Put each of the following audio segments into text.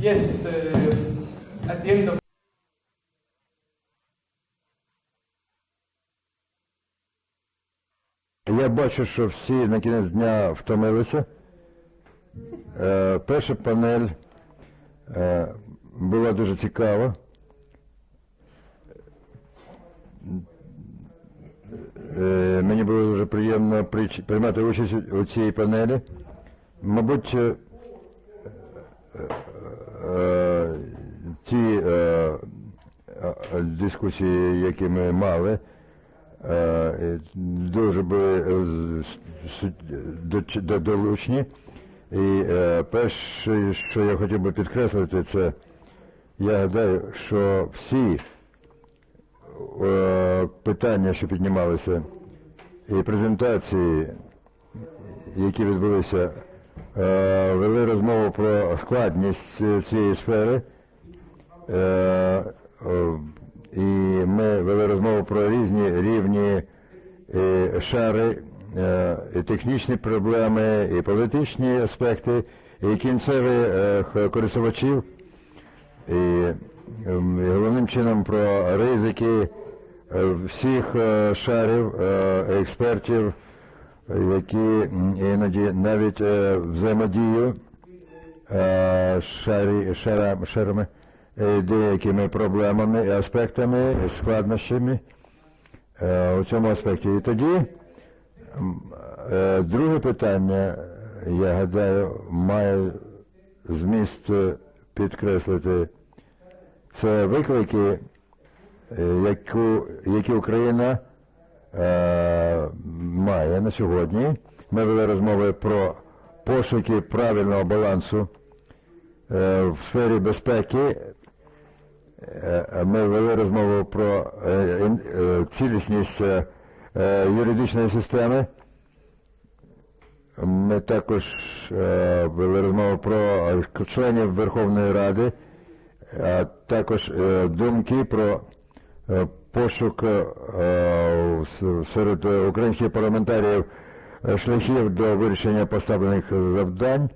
Yes, uh, at the end of Я бачу, що всі на кінець дня втомилися. Е, перша панель е, була дуже цікава. Е, мені було дуже приємно приймати участь у цій панелі. Мабуть, е, е, ті е, е, дискусії, які ми мали, дуже були долучні. І перше, що я хотів би підкреслити, це я гадаю, що всі питання, що піднімалися, і презентації, які відбулися, вели розмову про складність е, цієї сфери. Е, і ми вели розмову про різні рівні е, шари, е, і технічні проблеми, і політичні аспекти, і кінцеві е, користувачів, і, ем, головним чином про ризики е, всіх е, шарів, е, експертів, е, які іноді навіть е, взаємодію е, шарі, шара, шарами, е, деякими проблемами і аспектами, складнощами у цьому аспекті. І тоді друге питання, я гадаю, має зміст підкреслити, це виклики, яку, які Україна е, має на сьогодні. Ми вели розмови про пошуки правильного балансу е, в сфері безпеки. Е, Ми вели розмову про е, е, цілісність е, е, юридичної системи. Ми також е, вели розмову про е, членів Верховної Ради, а також е, думки про е, пошук е, серед е, українських парламентаріїв е, шляхів до вирішення поставлених завдань.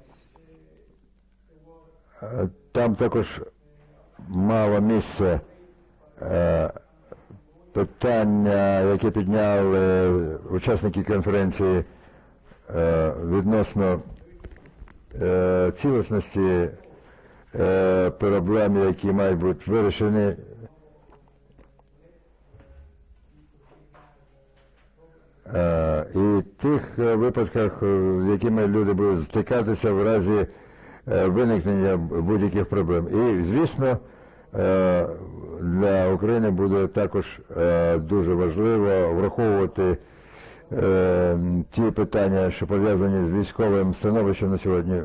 Там також мало місце питання, яке підняли учасники конференції відносно цілісності проблем, які мають бути вирішені. І тих е, випадках, е, з якими люди будуть стикатися в разі е, виникнення будь-яких проблем. І, звісно, для України буде також дуже важливо враховувати ті питання, що пов'язані з військовим становищем на сьогодні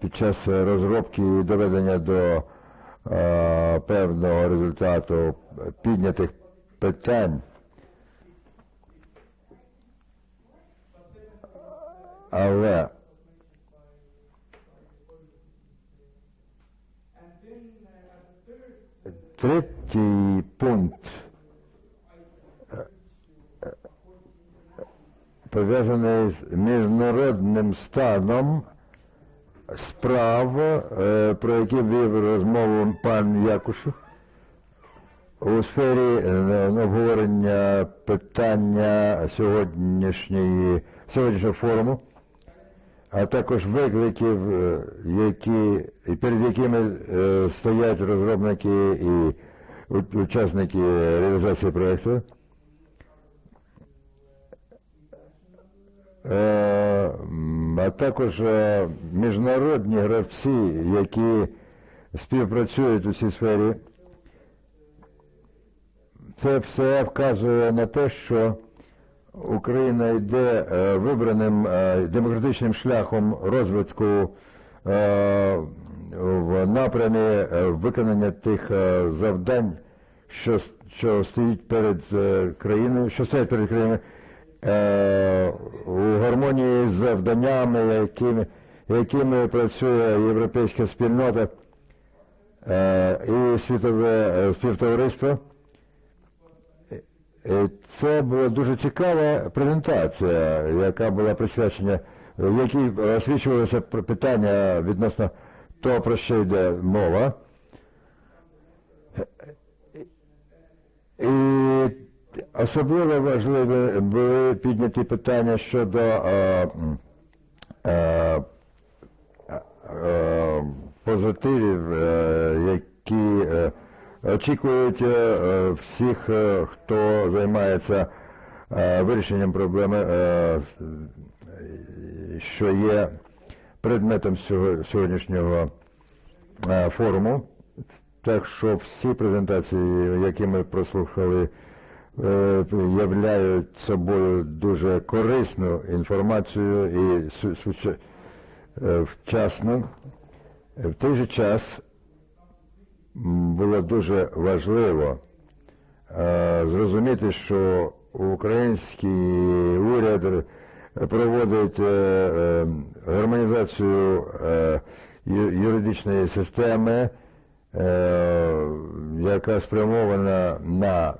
під час розробки і доведення до певного результату піднятих питань. Але третій пункт е, е, пов'язаний з міжнародним станом справ, е, про які вів розмову пан Якушев у сфері обговорення питання сьогоднішньої сьогоднішнього форуму, а також викликів, е, які перед якими е, стоять розробники і учасники реалізації проєкту. Е, А також міжнародні гравці, які співпрацюють у цій сфері. Це все вказує на те, що Україна йде е, вибраним е, демократичним шляхом розвитку е, в напрямі виконання тих завдань, що, що стоїть перед країною, що стоять перед країною у гармонії з завданнями, якими, якими працює європейська спільнота і світове співтовариство. Е, Це була дуже цікава презентація, яка була присвячена, в якій освічувалося питання відносно того, про що йде мова. І особливо важливі були підняті питання щодо е, м, е, е, позитивів, е, які е, очікують е, е, всіх, е, хто займається вирішенням проблеми, що є предметом сього- сьогоднішнього форуму. Так що всі презентації, які ми прослухали, являють собою дуже корисну інформацію і вчасну. В той же час було дуже важливо е, зрозуміти, що український уряд проводить е, е, гармонізацію юридичної системи, яка спрямована на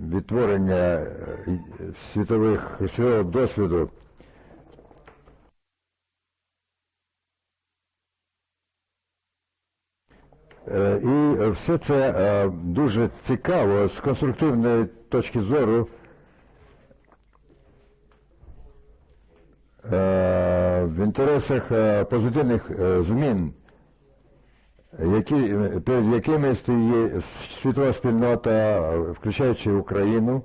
відтворення світових світового досвіду І все це е, дуже цікаво з конструктивної точки зору. е, В інтересах е, позитивних е, змін, які, перед якими стоїть світова спільнота, е, включаючи Україну,